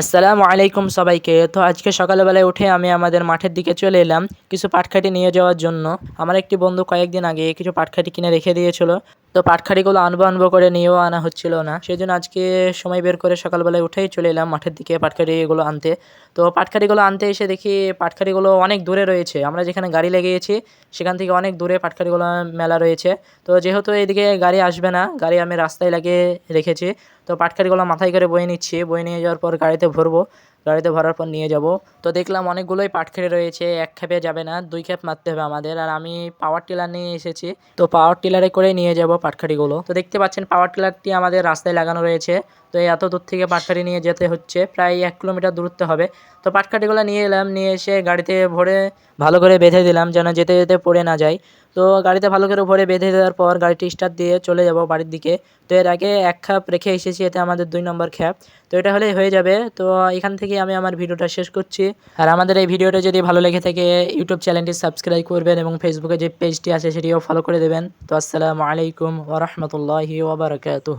আসসালামু আলাইকুম সবাইকে। তো আজকে সকালবেলায় উঠে আমি আমাদের মাঠের দিকে চলে এলাম কিছু পাটখাটি নিয়ে যাওয়ার জন্য। আমার একটি বন্ধু কয়েকদিন আগে কিছু পাটখাটি কিনে রেখে দিয়েছিল। তো পাটখাটিগুলো আনব আনব করে নিয়েও আনা হচ্ছিল না। সেই জন্য আজকে সময় বের করে সকালবেলায় উঠেই চলে এলাম মাঠের দিকে পাটখাটিগুলো আনতে। তো পাটখাটিগুলো আনতে এসে দেখি পাটখাটিগুলো অনেক দূরে রয়েছে। আমরা যেখানে গাড়ি লেগেছি সেখান থেকে অনেক দূরে পাটখাটিগুলো মেলা রয়েছে। তো যেহেতু এদিকে গাড়ি আসবে না, গাড়ি আমি রাস্তায় লাগিয়ে রেখেছি। তো পাটখাটিগুলো মাথায় করে বয়ে নিচ্ছি। বয়ে নিয়ে যাওয়ার পর গাড়িতে ভরবো। গাড়িতে ভরার পর নিয়ে যাব। তো দেখলাম অনেকগুলোই পাটখেড়ে রয়েছে, এক খেপে যাবে না, দুই খেপ মারতে হবে আমাদের। আর আমি পাওয়ার টিলার নিয়ে এসেছি, তো পাওয়ার টিলারে করে নিয়ে যাব পাটখাটিগুলো তো দেখতে পাচ্ছেন পাওয়ার টিলারটি আমাদের রাস্তায় লাগানো রয়েছে, তো এত দূর থেকে পাটখাটি নিয়ে যেতে হচ্ছে, প্রায় এক কিলোমিটার দূরত্ব হবে। তো পাটখাটিগুলো নিয়ে এলাম, নিয়ে এসে গাড়িতে ভরে ভালো করে বেঁধে দিলাম, যেন যেতে যেতে পড়ে না যায়। তো গাড়িতে ভালো করে ভরে বেঁধে দেওয়ার পর গাড়িটি স্টার্ট দিয়ে চলে যাব বাড়ির দিকে। তো এর আগে এক খাপ রেখে এসেছি এতে আমাদের দুই নম্বর খ্যাপ তো এটা হলেই হয়ে যাবে। তো এখান থেকে আমি আমার ভিডিওটা শেষ করছি। আর আমাদের এই ভিডিওটা যদি ভালো লেগে থাকে, ইউটিউব চ্যানেলটি সাবস্ক্রাইব করবেন এবং ফেসবুকে যে পেজটি আছে, সেটিও ফলো করে দেবেন। তো আসসালামু আলাইকুম ওরহমতুল্লাহি ওবরাকাতুহ